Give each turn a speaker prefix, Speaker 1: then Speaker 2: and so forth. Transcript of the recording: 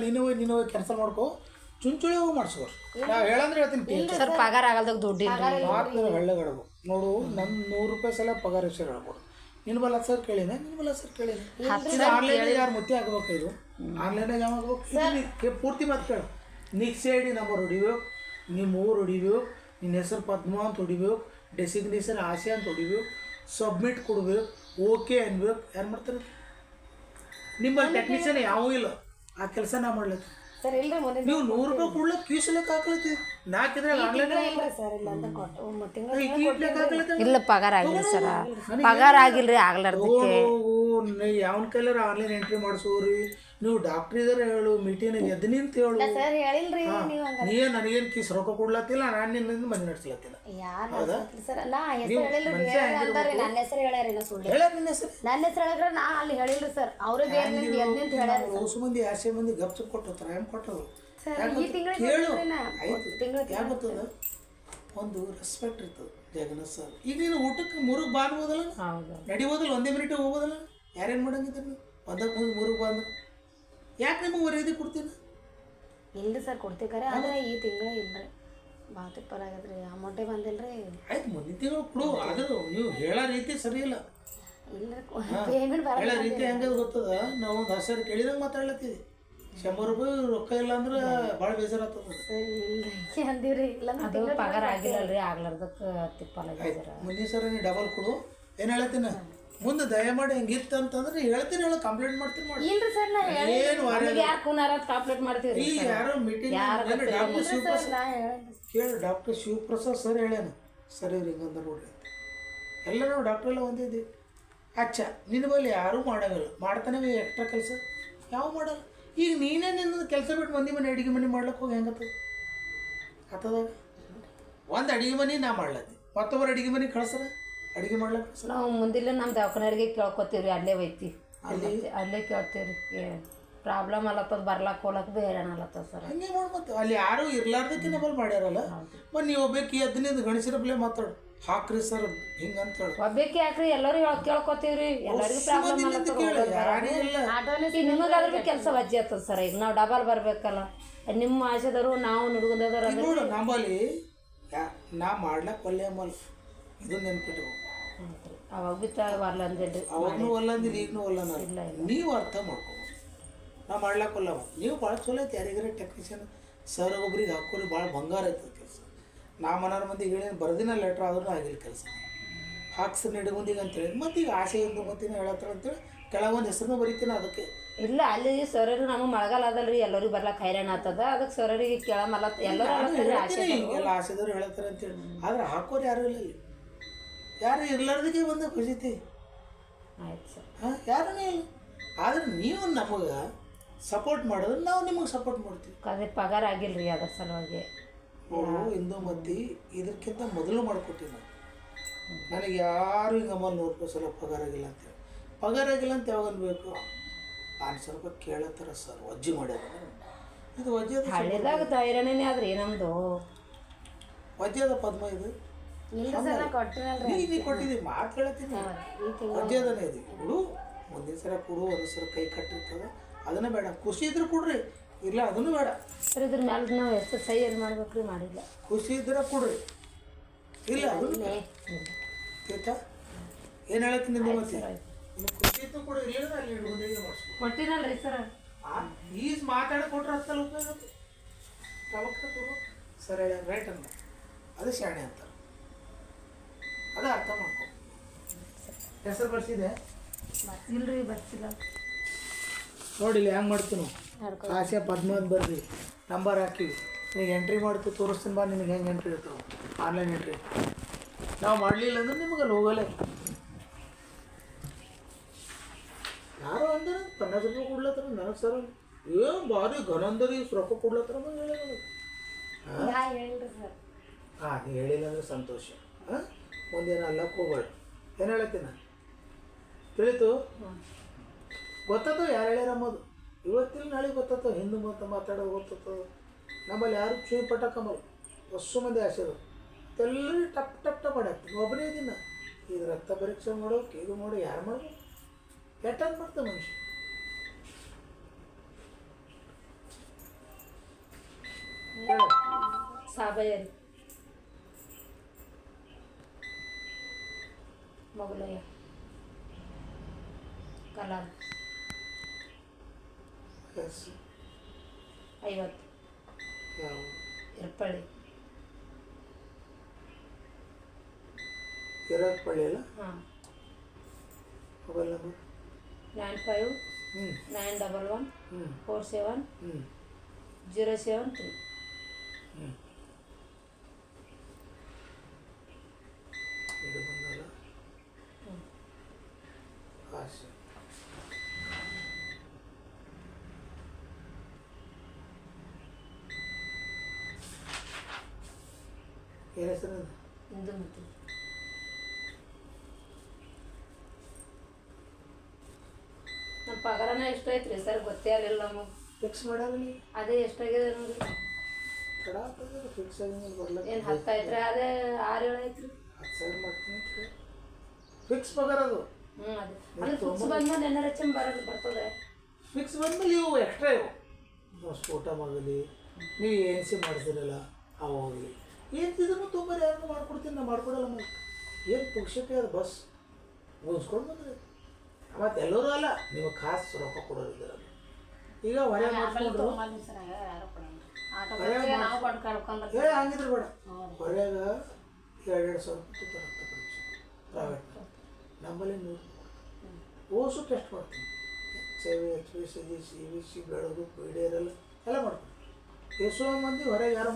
Speaker 1: ನೀನು ಹೋಗಿ ನೀನು ಹೋಗಿ ಕೆಲಸ ಮಾಡ್ಕೋ. ಚುಂಚುಳಿ ಹೋಗಿ ಮಾಡಿಸೋರು ನಾವು ಹೇಳಂದ್ರೆ ಹೇಳ್ತೀನಿ
Speaker 2: ಸರ್ ಪಗಾರ ಆಗಲ್ದಾಗ ದುಡ್ಡು
Speaker 1: ಮಾತು ಒಳ್ಳೆಗಡಬು ನೋಡು ನನ್ನ ನೂರು ರೂಪಾಯಿ ಸಲ ಪಗಾರ ಹೆಸರು ಹೇಳ್ಬೋದು ನಿನ್ನ ಬಲ್ಲ ಸರ್ ಕೇಳಿನ ನಿನ್ನ ಬಲ್ಲ ಸರ್ ಕೇಳಿನ ಆನ್ಲೈನ್ ಯಾರು ಮುತ್ತಿ ಆಗ್ಬೇಕು ಇದು? ಆನ್ಲೈನಾಗ ಯಾವ ಆಗ್ಬೇಕು ಕೇ- ಪೂರ್ತಿ ಮಾತು ಕೇಳು. ನಿಕ್ಸ್ ಐ ಡಿ ನಂಬರ್ ಹೊಡಿಬೇಕು. ನಿಮ್ಮ ಊರು ಹೊಡಿಬೇಕು. ನಿನ್ನ ಹೆಸರು ಪದ್ಮ ಅಂತ ಹೊಡಿಬೇಕು. ಡೆಸಿಗ್ನೇಷನ್ ಆಸೆ ಅಂತ ಹೊಡಿಬೇಕು. ಸಬ್ಮಿಟ್ ಕೊಡ್ಬೇಕು. ಓಕೆ ಅನ್ಬೇಕು. ಯಾರು ಮಾಡ್ತಾರೆ? ನಿಮ್ಮಲ್ಲಿ ಟೆಕ್ನಿಷಿಯನ್ ಯಾವೂ ಇಲ್ಲ. ಆ ಕೆಲಸ ನಾ ಮಾಡ್ಲತ್ತ.
Speaker 3: ಸರ್ ಇಲ್ರಿ ಮೊನ್ನೆ
Speaker 1: ನೀವು ನೂರು ರೂಪಾಯಿ ಕೊಡ್ಲ ಕ್ಯೂಸ್ ಲೆಕ್ಕ ಹಾಕ್ಲತ್ತಿ ನಾಕಿದ್ರೆ ಆನ್ಲೈನ್
Speaker 3: ಇಲ್ರಿ ಸರ್ ಇಲ್ಲ ಅಂತ ಕೊಟ್ಟು ತಿಂಗಳು
Speaker 1: ಹಾಕ್ಲತ್ತ
Speaker 2: ಇಲ್ಲ ಪಗಾರ ಆಗಿಲ್ಲ ಸರ. ಪಗಾರ ಆಗಿಲ್ರಿ ಆಗ್ಲಾರ್ದಕ್ಕೆ.
Speaker 1: ಯಾವನ ಕೈಲಾರ ಆನ್ಲೈನ್ ಎಂಟ್ರಿ ಮಾಡಿಸೋರಿ? ನೀವು ಡಾಕ್ಟರ್ ಇದಾರೆ ಹೇಳು ಮೀಟಿಂಗ್ ಎದ್ದು ನಿಂತ ಹೇಳು.
Speaker 3: ಸರ್ ಹೇಳಿಲ್ರಿ ನೀವು ಹಂಗ
Speaker 1: ನೀ ನನಗೇನು ಕಿಸ್ ರೊಕ್ಕ ಕೊಡ್ಲತ್ತಿಲ್ಲ ನಾನು ನಿನ್ನಿಂದ ಮನೆ ನಡ್ಸ್ಲತ್ತಿಲ್ಲ
Speaker 3: ಯಾರು ಸರ್ ನಾ ಹೆಸರು ಹೇಳಿಲ್ರಿ ಬೇರೆ ನನ್ನ ಹೆಸರು ಹೇಳ್ಯಾರಿ ನಾ ಸುಳ್ಳು.
Speaker 1: ಹೇಳ ನಿನ್ನ ಹೆಸರು?
Speaker 3: ನನ್ನ ಹೆಸರು ಹೇಳಿದ್ರೆ ನಾ ಅಲ್ಲಿ ಹೇಳಿಲ್ರಿ ಸರ್ ಅವ್ರಿಗೆ ಬೇರೆ ನಿಂತು ಎದ್ದು ನಿಂತು ಹೇಳ್ಯಾರ
Speaker 1: ಹೊಸ ಮಂದಿ ಆಸೆ ಮಂದಿ ಗಪ್ಚು ಕೊಟ್ಟು ಹೆಂಗೆ ಕೊಟ್ಟರು
Speaker 3: ಸರ್ ಈ
Speaker 1: ಕೇಳು.
Speaker 3: ತಿಂಗಳು
Speaker 1: ಯಾಕೆ ಗೊತ್ತದ ಒಂದು ರೆಸ್ಪೆಕ್ಟ್ ಇರ್ತದೆ ಜಗನ್ನಾಥ್ ಸರ್ ಈಗ ನೀನು ಊಟಕ್ಕೆ ಮೂರಿಗೆ ಬಾನ್ ಅನ್ಬೋದಲ್ಲ
Speaker 2: ಹೌದು
Speaker 1: ನಡಿಬೋದಲ್ಲ? ಒಂದೇ ಮಿನಿಟ್ ಹೋಗೋದಲ್ಲ ಯಾರೇನು ಮಾಡಂಗಿದ್ರು? ಒಂದಕ್ಕೆ ಮುಂದೆ ಮೂರಿಗೆ ಬಂದು ಯಾಕೆ ನಿಮಗೆ ಮರ್ಯಾದೆ ಕೊಡ್ತೀನಿ
Speaker 3: ಇಲ್ಲ ಸರ್ ಕೊಡ್ತೀವಿ ಆದರೆ ಈ ತಿಂಗಳು ಇಲ್ರಿ ಭಾಳ ಪರ ಆಗ್ಯದ್ರಿ. ಅಮೌಂಟೇ ರೀ.
Speaker 1: ಆಯ್ತು ಮುಂದಿನ ತಿಂಗಳು ಕೊಡು. ಅದು ನೀವು ಹೇಳೋ ರೀತಿ ಸರಿ ಇಲ್ಲ.
Speaker 3: ಇಲ್ಲ ಪೇಮೆಂಟ್
Speaker 1: ಹೇಳೋ ರೀತಿ ಹೆಂಗೆ ಗೊತ್ತದ? ನಾವು ಒಂದು ಹಸರು ಕೇಳಿದಂಗೆ ಮಾತಾಡ್ಲತ್ತೀವಿ. ಶಂಬರ್ ರೂಪಾಯಿ ರೊಕ್ಕ ಇಲ್ಲ ಅಂದ್ರೆ ಭಾಳ ಬೇಜಾರಾಗ್ತದೆ
Speaker 3: ಸರ್ ಇಲ್ರಿ ಅಂದಿವ್ರಿ. ಇಲ್ಲ
Speaker 2: ಅದು ಪಗಾರ ರೀ. ಆಗ್ಲಾರ್ದಕ್ಕೆ
Speaker 1: ಮುಂದಿನ ಸರ್ ನೀ ಡಬಲ್ ಕೊಡು. ಏನು ಹೇಳ್ತೀನಿ ಮುಂದೆ ದಯಮಾಡಿ ಹೆಂಗಿತ್ತು ಅಂತಂದ್ರೆ ಹೇಳ್ತೀನಿ ಹೇಳ ಕಂಪ್ಲೇಂಟ್ ಮಾಡ್ತೀನಿ ಮಾಡಿ.
Speaker 3: ಇಲ್ರಿ ಸರ್ ನಾ
Speaker 1: ಏನು ವಾರ
Speaker 2: ಯಾರು ಕುನಾರ ಕಂಪ್ಲೇಂಟ್ ಮಾಡ್ತೀವಿ
Speaker 1: ಯಾರೋ ಮೀಟಿಂಗ್ ಡಾಕ್ಟರ್ ಶಿವಪ್ರಸಾದ್? ಕೇಳಿ ಡಾಕ್ಟರ್ ಶಿವಪ್ರಸಾದ್ ಸರ್ ಹೇಳ್ಯಾನ ಸರಿ ರೀ ಹಿಂಗಂದ ನೋಡ್ರಿ ಡಾಕ್ಟರ್ ಎಲ್ಲ ನಾವು ಡಾಕ್ಟ್ರ್ ಎಲ್ಲ ಒಂದಿದ್ದೀವಿ ಅಚ್ಚ ನಿನ್ನ ಬಳಿ ಯಾರೂ ಮಾಡೋಂಗಿಲ್ಲ. ಮಾಡ್ತಾನೆ ಎಕ್ಸ್ಟ್ರಾ ಕೆಲಸ. ಯಾವ ಮಾಡಲ್ಲ? ಈಗ ನೀನೇ ನಿನ್ನ ಕೆಲಸ ಬಿಟ್ಟು ಮಂದಿ ಮನೆ ಅಡಿಗೆ ಮನೆ ಮಾಡ್ಲಿಕ್ಕೆ ಹೋಗಿ ಹೆಂಗತ್ತದ ಆತದ ಒಂದು ಅಡಿಗೆ ಮನೆ ನಾ ಮಾಡ್ಲತ್ತಿ. ಮತ್ತೊಬ್ಬರು ಅಡಿಗೆ ಮನೆ ಕಳ್ಸರ? ಅಡಿಗೆ ಮಾಡ್ಲಕ್ಕೆ
Speaker 2: ನಾವು ಮುಂದಿಲ್ಲ ನಮ್ಮ ದವಾಖಾನೆಗೆ ಕೇಳ್ಕೊತೀವಿ ರೀ ಅಲ್ಲೇ? ಒಯ್ತಿ ಅಲ್ಲೇ ಕೇಳ್ತೀವಿ ರೀ ಪ್ರಾಬ್ಲಮ್ ಅಲ್ಲತ್ತದ ಬರ್ಲಾಕ್ ಹೋಲಕ್ ಬೇರೆ ಅಲ್ಲತ್ತದ ಸರ್.
Speaker 1: ಹಂಗೆ ಮಾಡಿ ಮತ್ತೆ. ಅಲ್ಲಿ ಯಾರು ಇರ್ಲಾರ್ದಕ್ಕೆ ನಮ್ಮಲ್ಲಿ ಮಾಡ್ಯಾರಲ್ಲ? ಮತ್ತು ನೀವು ಒಬ್ಬಾಕಿ ಹದಿನೈದು ಗಣೇಶರ ಬಲೆ ಮಾತಾಡು. ಹಾಕ್ರಿ ಸರ್ ಹಿಂಗಂತ ಹೇಳಿ.
Speaker 2: ಒಬ್ಬೇಕಿ ಹಾಕ್ರಿ ಎಲ್ಲರೂ ಹೇಳ್- ಕೇಳ್ಕೊತೀವ್ರಿ. ಎಲ್ಲರಿಗೂ ಪ್ರಾಬ್ಲಮ್ ನಿಮಗಾದ್ರೂ ಕೆಲಸ ಬಜ್ಜಿ ಆಗ್ತದ ಸರ್ ಈಗ ನಾವು ಡಬಲ್ ಬರ್ಬೇಕಲ್ಲ. ನಿಮ್ಮ ಆಶೆದವರು ನಾವು ನುಡುಗದವ್ರು
Speaker 1: ನೋಡು ನಮ್ಮಲ್ಲಿ ಯಾ ನಾ ಮಾಡ್ಲಕ್ಕೆ ಒಲ್ಲೆ ಅಮ್ಮಲ್ಲ ಇದು ನೆನ್ಪಿಟ್ಬೇಕು
Speaker 2: ಅವಾಗ
Speaker 1: ನೀವು ಅರ್ಥ ಮಾಡ್ಕೋ. ನಾ ಮಾಡ್ಲಕ್ಕೆ ಒಲ್ಲ ನೀವು ಭಾಳ ಚಲೋ ಐತೆ ಯಾರಿಗಾರ ಟೆಕ್ನಿಷಿಯನ್ ಸರ್ ಒಬ್ರಿಗೆ ಹಾಕೋರಿ ಭಾಳ ಬಂಗಾರ ಐತೆ ಕೆಲಸ. ನಾ ಮನಾರ ಮಂದಿಗೆ ಹೇಳಿ ಬರ್ದಿನ ಲೆಟ್ರ್ ಆದ್ರೂ ಆಗಿಲ್ಲ ಕೆಲಸ. ಹಾಕ್ಸ್ ಅಂತ ಅಂತೇಳಿ ಮತ್ತೆ ಈಗ ಆಸೆ ಇಂದು ಮತ್ತಿನ ಹೇಳತ್ತಾರ ಅಂತೇಳಿ ಕೆಳಗೊಂದು ಹೆಸರು ಬರಿತೀನಿ ಅದಕ್ಕೆ.
Speaker 2: ಇಲ್ಲ ಅಲ್ಲಿ ಸರರು ನಮಗೆ ಮಳೆಗಾಲ ಅದಲ್ರಿ ಎಲ್ಲರಿಗೂ ಬರ್ಲಾಕ ಹೈರಾಣ ಆಗ್ತದ ಅದಕ್ಕೆ ಸರರಿಗೆ ಕೇಳಮಲ್ಲ ಎಲ್ಲರೂ
Speaker 1: ಎಲ್ಲ ಆಸೆದವ್ರು ಹೇಳ್ತಾರೆ ಅಂತೇಳಿ ಆದ್ರೆ ಹಾಕೋರು ಯಾರು ಇಲ್ಲ ಇಲ್ಲಿ. ಯಾರು ಇರ್ಲಾರ್ದಕ್ಕೆ ಬಂದ ಖುಷಿತಿ
Speaker 2: ಆಯ್ತು ಸರ್.
Speaker 1: ಹಾಂ ಯಾರು ಇಲ್ಲ ಆದ್ರೆ ನೀವು ನಮಗೆ ಸಪೋರ್ಟ್ ಮಾಡಿದ್ರೆ ನಾವು ನಿಮಗೆ ಸಪೋರ್ಟ್ ಮಾಡ್ತೀವಿ.
Speaker 2: ಅದೇ ಪಗಾರ ಆಗಿಲ್ರಿ ಅದ್ರ ಸಲುವಾಗಿ.
Speaker 1: ನೋಡು ಇಂದು ಮತ್ತಿ ಇದಕ್ಕಿಂತ ಮೊದಲು ಮಾಡಿಕೊಟ್ಟಿವಿ ನಾನು. ನನಗೆ ಯಾರು ಹಿಂಗೆ ಅಮ್ಮ ನೂರು ರೂಪಾಯಿ ಸಲ ಪಗಾರ ಆಗಿಲ್ಲ ಅಂತೇಳಿ ಪಗಾರ ಆಗಿಲ್ಲ ಅಂತ ಯಾವಾಗ ಅನ್ಬೇಕು? ಆರು ಸಾವಿರ ರೂಪಾಯಿ ಕೇಳತ್ತಾರ ಸರ್ ವಜ್ಜಿ ಮಾಡ್ಯಾರ. ಇದು ವಜ್ಜಿ
Speaker 2: ಹಳ್ಳಿದಾಗ ಧೈರ್ಯನೇ ಆದ್ರಿ ನಮ್ಮದು
Speaker 1: ವಜ್ಜಿ ಅದ ಪದ್ಮ ಇದು.
Speaker 3: ಇಲ್ರಿ ಸರ್ ನಾ ಕೊಟ್ಟಿನಲ್ರಿ
Speaker 1: ನೀ ನೀ ಕೊಟ್ಟಿದ್ದೀವಿ ಮಾತು ಹೇಳ್ತೀನಿ
Speaker 3: ಈ ತಿಂಗಳು.
Speaker 1: ಇದು ಕೊಡು. ಒಂದೇ ಸಲ ಕೊಡು ಒಂದು ಸಲ ಕೈ ಕಟ್ಟಿರ್ತದ. ಅದನ್ನ ಬೇಡ. ಖುಷಿ ಇದ್ರೆ ಕೊಡ್ರಿ. ಇಲ್ಲ ಅದನ್ನು ಬೇಡ.
Speaker 2: ಸರ್ ಇದ್ರ ಮ್ಯಾಲ ನಾವು ಎಷ್ಟು ಸೈ ಏನು ಮಾಡ್ಬೇಕ್ರಿ ಮಾಡಿಲ್ಲ.
Speaker 1: ಖುಷಿ ಇದ್ರೆ ಕೊಡ್ರಿ. ಇಲ್ಲ ಅದನ್ನು. ಆಯ್ತಾ ಏನು ಹೇಳತ್ತೀನಿ ನಿಮ್ಮ ಮತ್ತೆ ಖುಷಿ ಇತ್ತು ಕೊಡ್ರಿ ಇಲ್ಲ ಅಲ್ಲಿ
Speaker 2: ಕೊಟ್ಟಿನಲ್ರಿ ಸರ್.
Speaker 1: ಈಸ್ ಮಾತಾಡಿ ಕೊಟ್ರೆ ಹತ್ತಲ್ಲ ಉಪಯೋಗ ಸರಿ ರೈಟ್ ಅನ್ನ ಅದು ಶಾಣೆ ಅಂತಾರೆ ಅದು ಅರ್ಥ ಮಾಡ್ಕೊ. ಹೆಸರು ಬರ್ಸಿದೆ?
Speaker 2: ಇಲ್ರಿ ಬರ್ತಿಲ್ಲ
Speaker 1: ನೋಡಿಲ್ಲ ಹೆಂಗೆ ಮಾಡ್ತೀನಿ. ಆಸೆ ಪದ್ಮ ಅಂತ ಬರ್ರಿ. ನಂಬರ್ ಹಾಕಿ. ಈಗ ಎಂಟ್ರಿ ಮಾಡ್ತೀವಿ ತೋರಿಸ್ತೀನಿ ಬಾ ನಿನಗೆ ಹೆಂಗೆ ಎಂಟ್ರಿ ಇರ್ತಾವೆ. ಆನ್ಲೈನ್ ಎಂಟ್ರಿ ನಾವು ಮಾಡಲಿಲ್ಲ ಅಂದ್ರೆ ನಿಮಗೆ ಅಲ್ಲಿ ಹೋಗಲ್ಲ. ಯಾರು ಅಂದ್ರೆ ಪನ್ನಾಸ್ ರೂಪಾಯಿ ಕೊಡ್ಲತ್ತಾರ ನನಗೆ ಸರ್ ಏನು ಭಾರಿ ಘನಂದರಿ ರೊಕ್ಕ ಕೊಡ್ಲತ್ತಾರ ಹೇಳಿಲ್ಲ. ಹಾಂ ನೀವು ಹೇಳಿಲ್ಲ ಅಂದ್ರೆ ಸಂತೋಷ. ಹಾಂ? ಮುಂದೇನು ಅಲ್ಲಕ್ಕೆ ಹೋಗ್ಬೇಡ ಏನು ಹೇಳತ್ತೀನಿ? ತಿಳಿತು? ಗೊತ್ತಾಯ್ತು ಯಾರು ಹೇಳ್ಯಾರ ಅಮ್ಮದು ಇವತ್ತಿಲ್ಲ ನಾಳೆ ಗೊತ್ತಾಯ್ತು ಹಿಂದೂ ಮತ್ತು ಮಾತಾಡೋ ಗೊತ್ತಾಯ್ತದ ನಮ್ಮಲ್ಲಿ ಯಾರು ಚೂಯಿ ಪಟಕಂಬಲ್ಲ ಹೊಸ್ಸು ಮಂದಿ ಆಸೆರು ಎಲ್ಲರೂ ಟಪ್ ಟಪ್ ಟಪ್ ಒಬ್ಬನೇ ದಿನ. ಇದು ರಕ್ತ ಪರೀಕ್ಷೆ ಮಾಡೋ ಇದು ಮಾಡೋ, ಯಾರು ಮಾಡಬೇಕು ಕೆಟ್ಟದ್ ಮಾಡ್ತಾನೆ ಮನುಷ್ಯ.
Speaker 2: ಸಾಬಯ್ಯ ರೀ ಮೊಗಲಯ್ಯ ಕಲಾಂ
Speaker 1: ಎಸ್
Speaker 2: ಐವತ್ತು
Speaker 1: ಯಾವ
Speaker 2: ಇರ್ಪಳ್ಳಿ
Speaker 1: ಇರೋದು ಪಳ್ಳಿ ಅಲ್ಲ
Speaker 2: ಹಾಂ
Speaker 1: ಮೊಬೈಲ್ ನಂಬರ್
Speaker 2: ನೈನ್ ಫೈವ್
Speaker 1: ಹ್ಞೂ
Speaker 2: ನೈನ್ ಡಬಲ್ ಒನ್
Speaker 1: ಹ್ಞೂ
Speaker 2: ಫೋರ್ ಸೆವೆನ್
Speaker 1: ಹ್ಞೂ
Speaker 2: ಜೀರೋ ಸೆವೆನ್ ತ್ರೀ
Speaker 1: ಹ್ಞೂ ಇದು ಬಂದಲ್ಲ ಆಸೆ ಏನು ಹೆಸರು
Speaker 2: ಇಂದುಮತಿ ನಮ್ಮ ಪಗಾರನ ಎಷ್ಟು ಐತ್ರಿ ಸರ್? ಗೊತ್ತೇ ಆಗಲಿಲ್ಲ ನಮಗೆ.
Speaker 1: ಫಿಕ್ಸ್ ಮಾಡಲ್ಲ
Speaker 2: ಅದೇ ಎಷ್ಟಾಗಿದೆ ನೋಡಿ.
Speaker 1: ಕಡ ಫಿಕ್ಸ್ ಆಗಿ ನೀನು
Speaker 2: ಏನು ಹತ್ತು ಅದೇ ಆರು ಏಳು
Speaker 1: ಹತ್ತು ಸಾವಿರ ಮಾಡ್ತೀನಿ ಫಿಕ್ಸ್ ಪಗಾರ ಅದು.
Speaker 2: ಹ್ಞೂ ಅದೇ. ಅಂದ್ರೆ ಫಿಕ್ಸ್ ಬಂದ್ಮೇಲೆ ಏನಾರ ಚೆಂಬ ಬರೋದು ಬರ್ತದೆ.
Speaker 1: ಫಿಕ್ಸ್ ಬಂದ್ಮೇಲೆ ಇವು ಎಕ್ಸ್ಟ್ರಾ ಇವು. ನಾವು ಸ್ಫೋಟಮ್ ಆಗಲಿ ನೀವು ಏನ್ ಸಿ ಮಾಡ್ತೀರಲ್ಲ ಅವು ಏನು ಇದನ್ನು ತುಂಬ ಯಾರು ಮಾಡ್ಕೊಡ್ತೀನಿ ನಾ ಮಾಡ್ಕೊಡಲ್ಲ ಏನು ಪಕ್ಷಕ್ಕೆ ಅದು ಬಸ್? ಮುಗಿಸ್ಕೊಂಡು ಬಂದ್ರಿ. ಮತ್ತು ಎಲ್ಲರೂ ಅಲ್ಲ ನೀವು ಖಾಸ್ ರೊಕ್ಕ ಕೊಡೋದಿದ್ದೀರ ಈಗ ಹೊರೆ ಮಾಡಿಸ್ಕೊಂಡ್ರು. ಏ ಹಂಗಿದ್ರೆ ಬೇಡ. ಹೊರಗ ಎರಡು ಎರಡು ಸಾವಿರ ರೂಪಾಯಿ ಪರೀಕ್ಷೆ ಪ್ರೈವೇಟ್ ನಮ್ಮಲ್ಲಿ ನೂರು ಓಸು ಟೆಸ್ಟ್ ಮಾಡ್ತೀನಿ. H I V H B C G C V C ಬೆಳಗು ಪಿ ಡಿ ಆರ್ ಎಲ್ಲ ಎಲ್ಲ ಮಾಡ್ತೀನಿ. ಎಷ್ಟೋ ಮಂದಿ ಹೊರಗೆ ಯಾರು